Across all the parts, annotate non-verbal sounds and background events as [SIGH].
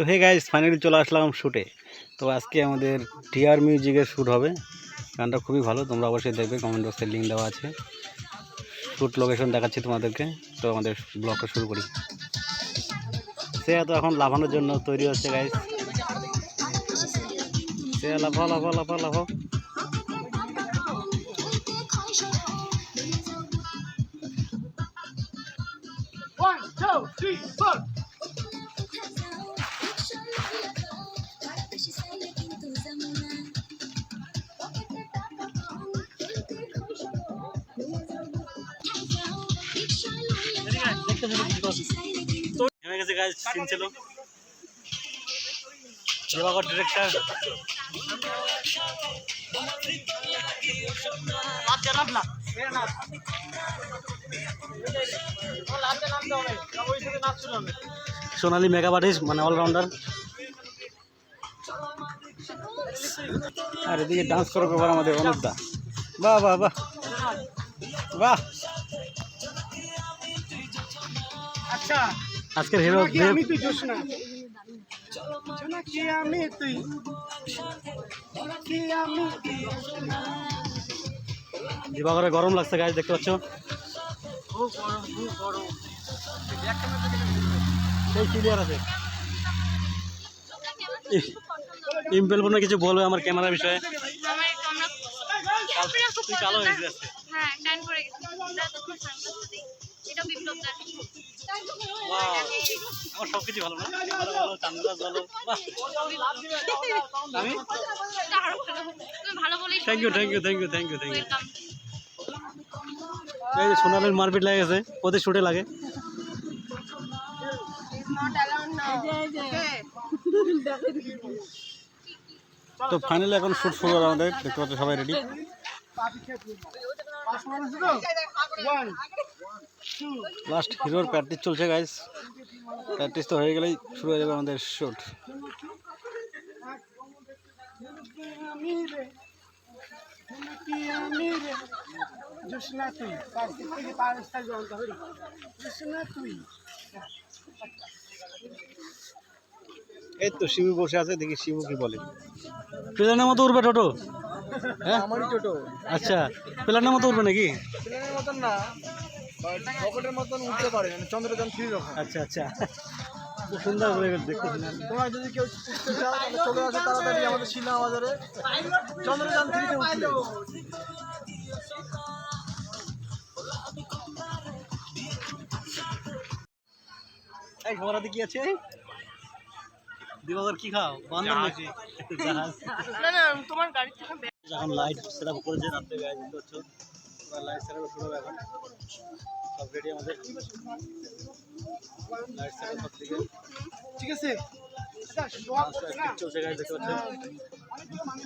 তো hey guys finally চলে আসলাম শ্যুটে তো আজকে আমাদের টিআর মিউজিকের শ্যুট হবে। গানটা খুবই ভালো তোমরা অবশ্যই দেখবে কমেন্ট বক্সে লিঙ্ক দেওয়া আছে। শ্যুট লোকেশন দেখাচ্ছি তোমাদেরকে তো আমাদের ব্লগটা শুরু করি। সে তো এখন লাফানোর জন্য তৈরি হচ্ছে গাইস সে লাফা লাফা লাফা লাফা One, two, three, four. গেছে সোনালি মেকআপ আর্টিস্ট মানে অলরাউন্ডার। আর এদিকে ডান্স করার এবার আমাদের, অনুপদা। বাহ বাহ বাহ। বাহ। আচ্ছা। আজকের হিরো দেব আমি তুই জোস না। শোনা আমি তুই। কি আমি দিবাগরে গরম লাগছে গাছ দেখতে পাচ্ছ? খুব গরম খুব গরম। সেই ক্লিয়ার আছে। ইম্পেল বোনা কিছু বলবে আমার ক্যামেরার বিষয়ে? কালো। হ্যাঁ টান করে গেছে। এটা বিপ্লব আমার সব কিছু ভালো আমি thank you thank you thank you thank you thank you welcome এই যে সোনালের মারপিট লাগে গেছে ওদের শুটে লাগে। তো ফাইনালি এখন শুট শুরু হবে আমাদের দেখতে পাচ্ছ সবাই রেডি লাস্ট হিরোর প্র্যাকটিস চলছে গাইস প্র্যাকটিস তো হয়ে গেলেই শুরু হয়ে যাবে আমাদের তুই এই তো শিবু বসে আছে দেখি শিবু কি বলে। প্লেনের মতো উঠবে টোটো। হ্যাঁ? আমারই টোটো। আচ্ছা প্লেনের মতো উঠবে নাকি? প্লেনের মতন না। রকেটের মতন উঠতে পারে মানে চন্দ্রযান থ্রি রকম। আচ্ছা আচ্ছা। খুব সুন্দর করে দেখতেছিলাম তোমার যদি কেউ উঠতে চাও তাহলে চলে আসো তাড়াতাড়ি আমাদের শিলা বাজারে। চন্দ্রযান থ্রিতে এই কি আছে? দিবাগর কি খাও? বান্দর নাকি? জাহাজ। না না তোমার গাড়ি থেকে এখন লাইট সেট আপ করেছে রাত্রে গায়ে দিতে হচ্ছে। লাইট সেট আপ শুরু হবে এখন সব রেডি আমাদের লাইট সেট আপ দিকে ঠিক আছে আচ্ছা, শোয়া করছে না? চলছে গায়ে দেখতে পাচ্ছেন অনেকগুলো মানে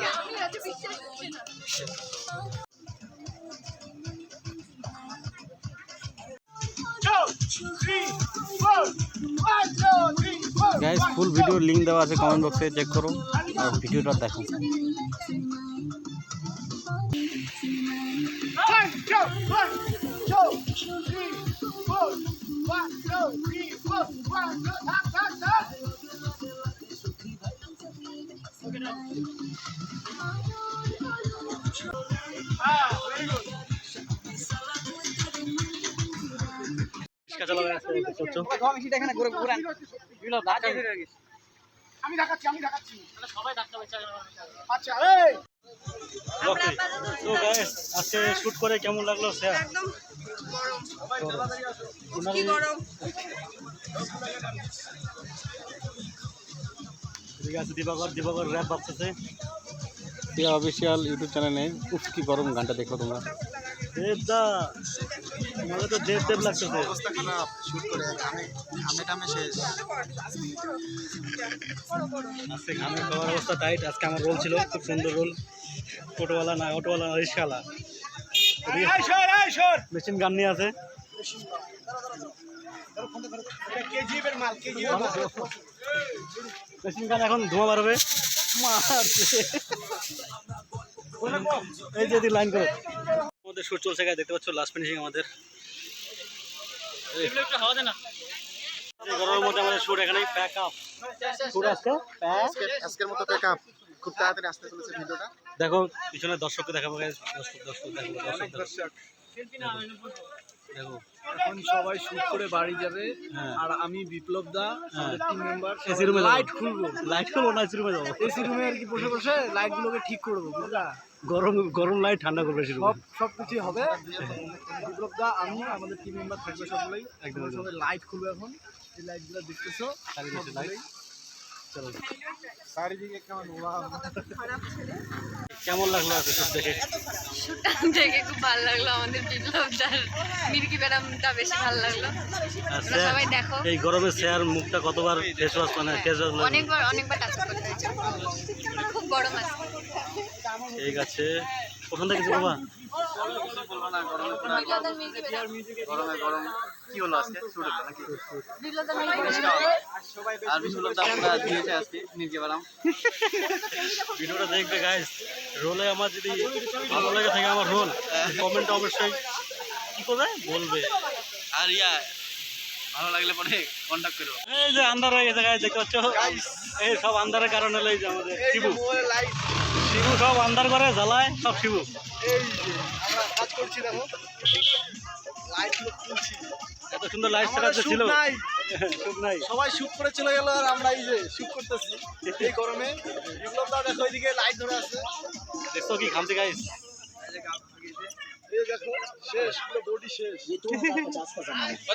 হয়। three, four. Three, four. Guys full ভিডিওর লিংক দেওয়া আছে কমেন্ট বক্সে চেক করো আর ভিডিওটা দেখো One, two, three, four. One, two, three, four. One, two, tap, tap, আমি দেখাচ্ছি আমি দেখাচ্ছি। সবাই আচ্ছা এই! ওকে। তো গাইস আজকে শুট করে কেমন লাগল স্যার একদম ঠিক আছে দিবাকর দিবাকর র্যাপ ভাবতেছে টিয়া অফিসিয়াল ইউটিউব চ্যানেলে উফ কি গরম গানটা দেখো তোমরা। দেবদা তো দেব দেব লাগতেছে। অবস্থা খারাপ শুট করে ঘামে ঘামে টামে শেষ। আজকে ঘামে খাওয়ার অবস্থা টাইট আজকে আমার রোল ছিল খুব সুন্দর রোল টোটোওয়ালা না অটোওয়ালা না রিক্সাওয়ালা। মেশিন গান নিয়ে আছে। মেশিন গান এখন ধোঁয়া বাড়বে। মারছে। এই যে লাইন করো। আমাদের শুট চলছে গায়ে দেখতে পাচ্ছ লাস্ট ফিনিশিং আমাদের। গরমের মধ্যে আমাদের শুট এখানেই প্যাক আপ শুট আজকে? আজকের আজকের মতো প্যাক আপ খুব তাড়াতাড়ি আসতে চলেছে ভিডিওটা। দেখো পিছনে দর্শককে দেখাবো। দর্শক দর্শক দেখো দর্শক দেখো। এখন সবাই শুট করে বাড়ি যাবে। হ্যাঁ। আর আমি Biplab da. Team member AC রুমে লাইট খুলবো। লাইট খুলবো না এসি রুমে যাব? এসি রুমে আর কি বসে বসে লাইট গুলোকে ঠিক করব বুঝলা? গরম গরম লাইট ঠান্ডা করবে এসি সব রুমে সব কিছুই হবে। বিপ্লব দা আমি আমাদের টিম মেম্বার থাকবে সকলেই। একদম। সবাই লাইট খুলবে এখন। এই লাইটগুলো দেখতেছো? চারিদিকে light। চলো। চারিদিকে কেমন কেমন লাগল আজকে শুট দেখে শুটটা দেখে খুব ভালো লাগল আমাদের বিপ্লবদার মির্কি ম্যাডামটা বেশি ভালো লাগল। তোমরা সবাই দেখো। এই গরমে স্যার মুখটা কতবার ফেস ওয়াশ মানে ফেস ওয়াশ অনেকবার অনেকবার টাচ করতে হয়েছে। খুব গরম আছে। ঠিক আছে। ওখান থেকে কিছু কি হলো আজকে হলো নাকি আর আমরা দিয়েছে আজকে ভিডিওটা দেখবে গাইস রোলে আমার যদি ভালো লাগে থাকে আমার রোল কমেন্টে অবশ্যই কি করবে? বলবে। আর ইয়া ভালো লাগলে পরে কন্ট্যাক্ট করো। এই যে আন্ধার হয়ে গেছে গাইস দেখতে পাচ্ছ? এই সব আন্ধারের কারণে হলো এই যে আমাদের শিবু লাইট শিবু সব আন্ধার করে জ্বালায় সব শিবু। এই আমরা কাজ করছি দেখো এত সুন্দর লাইট আমাদের ছিল নাই। [LAUGHS] সবাই শুট করে চলে গেল আর আমরা এই যে শুট করতেছি এই গরমে। দা দেখো এইদিকে লাইট ধরে আছে। দেখছ কি খামতি গাইস দেখো শেষ পুরো বডি শেষ। [LAUGHS] [LAUGHS]